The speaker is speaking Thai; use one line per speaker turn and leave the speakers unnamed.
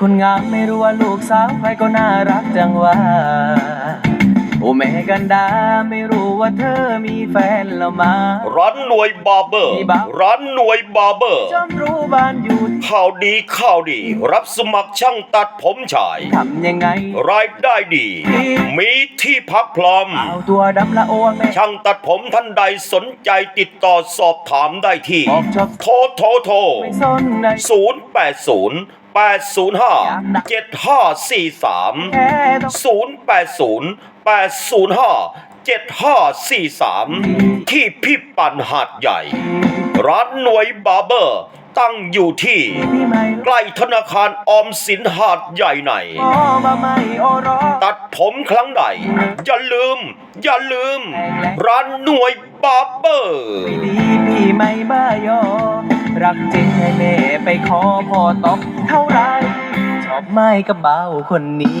คนงามไม่รู้ว่าลูกสาวใครก็น่ารักจังว่า โอ้แม่กันดาไม่รู้ว่าเธอมีแฟนแล้วมา
ร้านหน่วยบาร์เบอร์
มีบ้าง
ร้านหน่วยบาร์เบอร์
จำรู้บ้านอยู่ที่
ข่าวดีข่าวดี รับสมัครช่างตัดผมชาย
ทำยังไง
รายได้ดี มีที่พักพร้อม
เอาตัวดำละโอแม่
ช่างตัดผมท่านใดสนใจติดต่อสอบถามได้ที่
บอกชอบ
โทรโทรโทร
ไม่สนใน
0 8 0 8 0 5 7 5 4 3
แค่ต้อง
0 8 0 8 0 5 7 5 4 3 ที่พี่ปันหาดใหญ่ ร้านหน่วยบาร์เบอร์ ตั้งอยู่ที่ ใกล้ธนาคารออมสินหาดใหญ่ใน
ขอมาไม่โอรอ
ตัดผมครั้งใด อย่าลืม อย่าลืม ร้านหน่วยบาร์เบอร์
รักจริงให้แม่ไปขอพ่อตอบเท่าไร ชอบไม่กับเบาคนนี้